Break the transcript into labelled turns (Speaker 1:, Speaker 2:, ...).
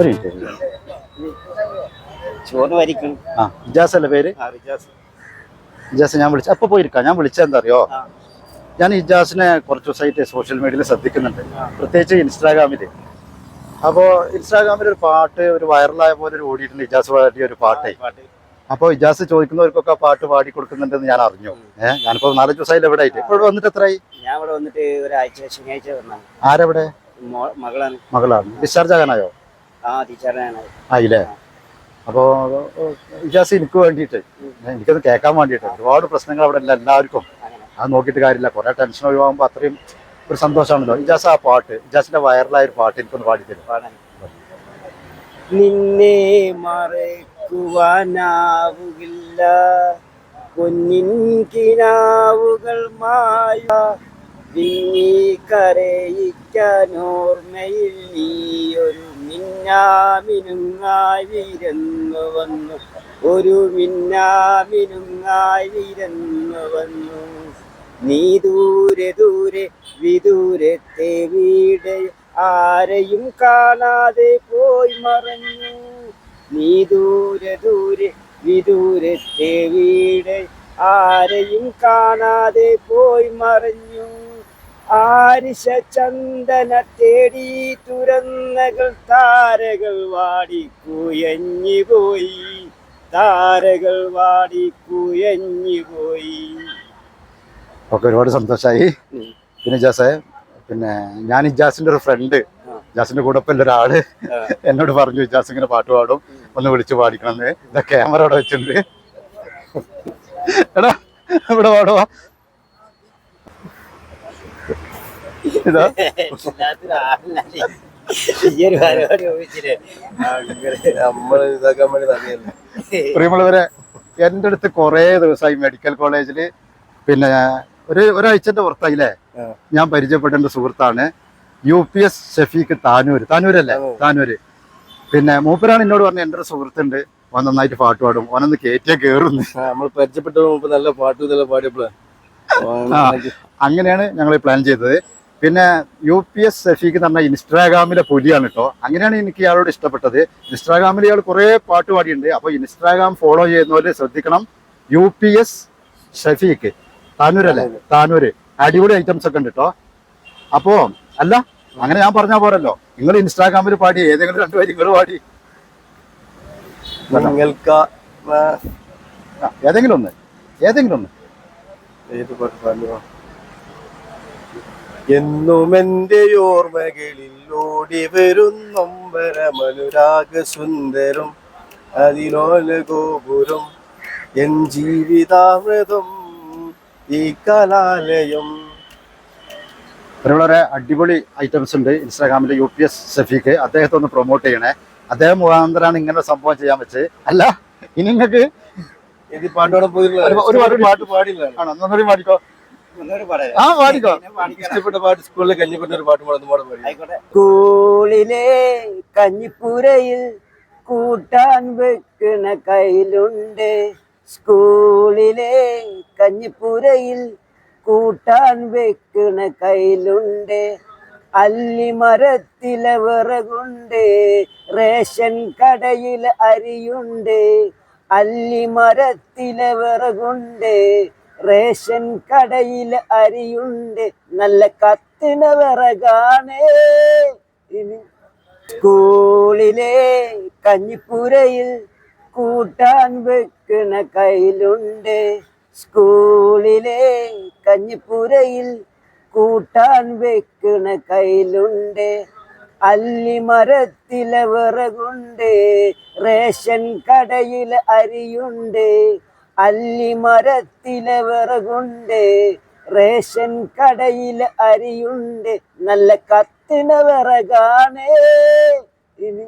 Speaker 1: ഒരു മിനിറ്റ്
Speaker 2: ചോറ് വരിക്കും.
Speaker 1: ആ ഇജാസ് അല്ലേ പേര്?
Speaker 2: ആ, റിജാസ്.
Speaker 1: ഇജാസ് ഞാൻ വിളിച്ച അപ്പൊ പോയിരിക്കാം. ഞാൻ വിളിച്ചത് എന്താ അറിയോ? ഞാൻ ഇജാസിനെ കുറച്ച് ദിവസമായിട്ട് സോഷ്യൽ മീഡിയയിൽ ശ്രദ്ധിക്കുന്നുണ്ട്. പ്രത്യേകിച്ച് ഇൻസ്റ്റാഗ്രാമിൽ. അപ്പോ ഇൻസ്റ്റാഗ്രാമിൽ ഒരു പാട്ട് ഒരു വൈറലായ പോലെ ഒരു ഓടിയിട്ടുണ്ട് ഇജാസ് പാടിയ ഒരു പാട്ടേ. അപ്പോൾ ഇജാസ് ചോദിക്കുന്നവർക്കൊക്കെ പാട്ട് പാടി കൊടുക്കുന്നുണ്ടെന്ന് ഞാൻ അറിഞ്ഞു. ഏഹ് ഞാനിപ്പോ നാലഞ്ച് ദിവസമായിട്ട് എവിടെ ആയിട്ട്. ഇപ്പോൾ വന്നിട്ട് എത്രയായി?
Speaker 2: ഞാൻ ഇവിടെ വന്നിട്ട് ഒരാഴ്ച ശനിയാഴ്ച
Speaker 1: ആരെവിടെ?
Speaker 2: മകളാണ്.
Speaker 1: മകളാണ്. ഡിസ്ചാർജ് ആകാനായോ? ആയില്ലേ? അപ്പോ ഇജാസ് എനിക്ക് വേണ്ടിയിട്ട് എനിക്കത് കേൾക്കാൻ വേണ്ടിയിട്ട് ഒരുപാട് പ്രശ്നങ്ങൾ അവിടെ ഇല്ല എല്ലാവർക്കും. അത് നോക്കിയിട്ട് കാര്യമില്ല. കുറെ ടെൻഷൻ ഒഴിവാകുമ്പോൾ അത്രയും ഒരു സന്തോഷമാണല്ലോ. ഇജാസ് ആ പാട്ട് ഇജാസിന്റെ വൈറലായ ഒരു പാട്ട് എനിക്കൊന്ന് പാടിത്തരും.
Speaker 2: നിന്നെ മറക്കുവാനാവുകില്ല. പൊന്നിൻ കിനാവുകൾ മായ വിങ്ങി കരയിക്കാൻ ഓർമ്മയിൽ നീയൊരു മിന്നാമിനുങ്ങായി വിരന്നു വന്നു ഒരു മിന്നാമിനുങ്ങായി വന്നു നീ ദൂരെ ദൂരെ വിദൂരത്തെ വീട് ആരെയും കാണാതെ പോയി മറഞ്ഞു നീ ദൂരെ ദൂരെ വിദൂരത്തെ വീട് ആരെയും കാണാതെ പോയി മറഞ്ഞു ആരിശ ചന്ദന തേടി തുരന്നകൾ താരകൾ വാടി കുയഞ്ഞു പോയി താരകൾ വാടി കുയഞ്ഞു പോയി
Speaker 1: ഒക്കെ ഒരുപാട് സന്തോഷമായി. പിന്നെ ജാസേ പിന്നെ ഞാൻ ഇജാസിന്റെ ഒരു ഫ്രണ്ട് ജാസിന്റെ കൂടെ ഇപ്പം
Speaker 2: ഒരാൾ.
Speaker 1: എന്നോട് പറഞ്ഞു ഇജാസ് ഇങ്ങനെ പാട്ട് പാടും. ഒന്ന് വിളിച്ചു പാടിക്കണമെന്ന്. ഇതാ ക്യാമറ അവിടെ വെച്ചിട്ടുണ്ട്. എടാ ഇവിടെ പാടുവാ. ഇതാ.
Speaker 3: നമ്മൾ ഇതാക്കാൻ വേണ്ടി തന്നെയല്ലേ
Speaker 1: പ്രിയമുള്ളവരെ എന്റെ അടുത്ത് കുറേ ദിവസമായി മെഡിക്കൽ കോളേജിൽ പിന്നെ ഒരു ഒരാഴ്ചന്റെ പുറത്തായില്ലേ. ഞാൻ പരിചയപ്പെട്ട എന്റെ സുഹൃത്താണ്. U P S Shafeeq Tanur. താനൂരല്ലേ. Tanur. പിന്നെ മൂപ്പരാണ് എന്നോട് പറഞ്ഞ എന്റെ ഒരു സുഹൃത്തുണ്ട്. ഓൻ നന്നായിട്ട് പാട്ട് പാടും. ഓനൊന്ന് കേറ്റിയാ കയറുന്നു
Speaker 3: നമ്മൾ പരിചയപ്പെട്ട നല്ല പാട്ട് നല്ല
Speaker 1: പാടിയപ്പോഴാണ് അങ്ങനെയാണ് ഞങ്ങൾ പ്ലാൻ ചെയ്തത്. പിന്നെ യു പി എസ് ഷഫീഖ് എന്ന് പറഞ്ഞ ഇൻസ്റ്റാഗ്രാമിലെ പുലിയാണ് കേട്ടോ അങ്ങനെയാണ് എനിക്ക് ഇയാളോട് ഇഷ്ടപ്പെട്ടത്. ഇൻസ്റ്റാഗ്രാമിൽ ഇയാൾ കുറേ പാട്ട് പാടിയിട്ടുണ്ട്. അപ്പോൾ ഇൻസ്റ്റാഗ്രാം ഫോളോ ചെയ്യുന്നവര് ശ്രദ്ധിക്കണം. യു പി എസ് ഷഫീഖ് താനൂരല്ലേ? താനൂര്. അടിപൊളി ഐറ്റംസ് ഒക്കെ ഉണ്ട് കേട്ടോ അപ്പോ അല്ല അങ്ങനെ ഞാൻ പറഞ്ഞാൽ പോരല്ലോ. നിങ്ങൾ ഇൻസ്റ്റാഗ്രാമിൽ പാടി ഏതെങ്കിലും രണ്ടു പേര് നിങ്ങൾ പാടി.
Speaker 3: നിങ്ങൾക്ക്
Speaker 1: ഏതെങ്കിലും ഒന്ന്. ഏതെങ്കിലും ഒന്ന്.
Speaker 3: ഏത് പാട്ട് പാടുക എന്നും എന്റെ ഓർമ്മകളിൽ ഓടി വരും മനുരാഗ സുന്ദരം അതിലോല ഗോപുരം എൻ ജീവിതാമൃതം ഈ കലാലയം.
Speaker 1: വളരെ അടിപൊളി ഐറ്റംസ് ഉണ്ട്. ഇൻസ്റ്റാഗ്രാമിൽ യു പി എസ് ഷഫീഖ് അദ്ദേഹത്തെ ഒന്ന് പ്രൊമോട്ട് ചെയ്യണേ. അദ്ദേഹം മുഖാന്തരാണ് ഇങ്ങനെ സംഭവം ചെയ്യാൻ വെച്ച് അല്ല ഇനി നിങ്ങൾക്ക് ഒരുപാട് പാട്ട്
Speaker 3: പാടില്ല.
Speaker 1: ആണോ? പാടിക്കോ? ആ പാടിക്കോ.
Speaker 3: ഇഷ്ടപ്പെട്ട പാട്ട് സ്കൂളിൽ കഞ്ഞിപ്പെട്ട ഒരു പാട്ട് പാടുന്ന പാടാൻ പാടി
Speaker 2: ആയിക്കോട്ടെ. സ്കൂളിലെ കഞ്ഞിപ്പുരയിൽ കൂട്ടാൻ വെക്കണ കയ്യിലുണ്ട്. സ്കൂളിലെ കഞ്ഞിപ്പുരയിൽ കൂട്ടാൻ വെക്കണ കയ്യിലുണ്ട്. അല്ലിമരത്തിലെ വിറകുണ്ട്. റേഷൻ കടയിൽ അരിയുണ്ട്. അല്ലിമരത്തിലെ വിറകുണ്ട്. റേഷൻ കടയിൽ അരിയുണ്ട്. നല്ല കത്തിന വിറകാണേ. സ്കൂളിലെ കഞ്ഞിപ്പുരയിൽ കൂട്ടാൻ വെക്കണ കയ്യിലുണ്ട്. സ്കൂളിലെ കഞ്ഞിപ്പുരയിൽ കൂട്ടാൻ വെക്കണ കയ്യിലുണ്ട്. അല്ലിമരത്തിലെ വിറകുണ്ട്. റേഷൻ കടയിൽ അരിയുണ്ട്. അല്ലിമരത്തിലെ വിറകുണ്ട് റേഷൻ കടയിൽ അരിയുണ്ട്. നല്ല കത്തിന വിറകാണേ ഇനി